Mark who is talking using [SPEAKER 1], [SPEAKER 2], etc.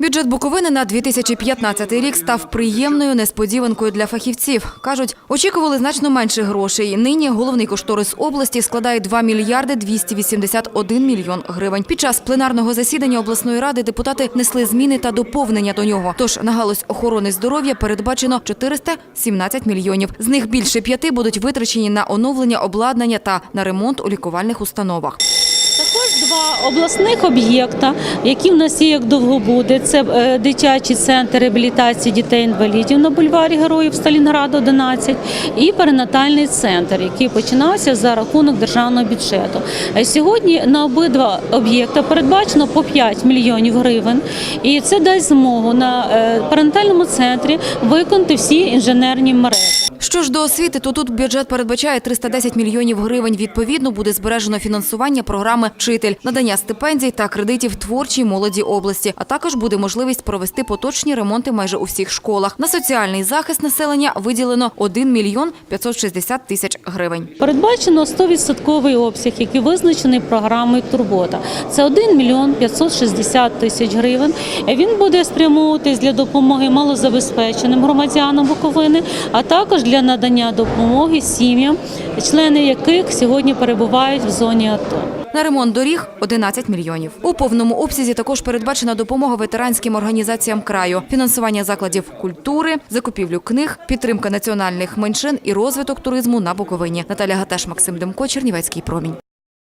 [SPEAKER 1] Бюджет Буковини на 2015 рік став приємною несподіванкою для фахівців. Кажуть, очікували значно менше грошей. Нині головний кошторис області складає 2 мільярди 281 мільйон гривень. Під час пленарного засідання обласної ради депутати внесли зміни та доповнення до нього. Тож на галузь охорони здоров'я передбачено 417 мільйонів. З них більше п'яти будуть витрачені на оновлення обладнання та на ремонт у лікувальних установах.
[SPEAKER 2] Також два обласних об'єкта, які в нас є як довгобуди. Це е, дитячий центр реабілітації дітей-інвалідів на бульварі Героїв Сталінграду 11 і перинатальний центр, який починався за рахунок державного бюджету. Е, Сьогодні на обидва об'єкта передбачено по 5 мільйонів гривень, і це дасть змогу на е, перинатальному центрі виконати всі інженерні мережі.
[SPEAKER 1] Що ж до освіти, то тут бюджет передбачає 310 мільйонів гривень. Відповідно, буде збережено фінансування програми «Вчитель», надання стипендій та кредитів творчій молоді області. А також буде можливість провести поточні ремонти майже у всіх школах. На соціальний захист населення виділено 1 мільйон 560 тисяч гривень.
[SPEAKER 2] Передбачено 100% обсяг, який визначений програмою Турбота. Це 1 мільйон 560 тисяч гривень. Він буде спрямовуватись для допомоги малозабезпеченим громадянам Буковини, а також для надання допомоги сім'ям, члени яких сьогодні перебувають в зоні АТО.
[SPEAKER 1] На ремонт доріг 11 мільйонів. У повному обсязі також передбачена допомога ветеранським організаціям краю, фінансування закладів культури, закупівлю книг, підтримка національних меншин і розвиток туризму на Буковині. Наталя Гаташ, Максим Демко, Чернівецький промінь.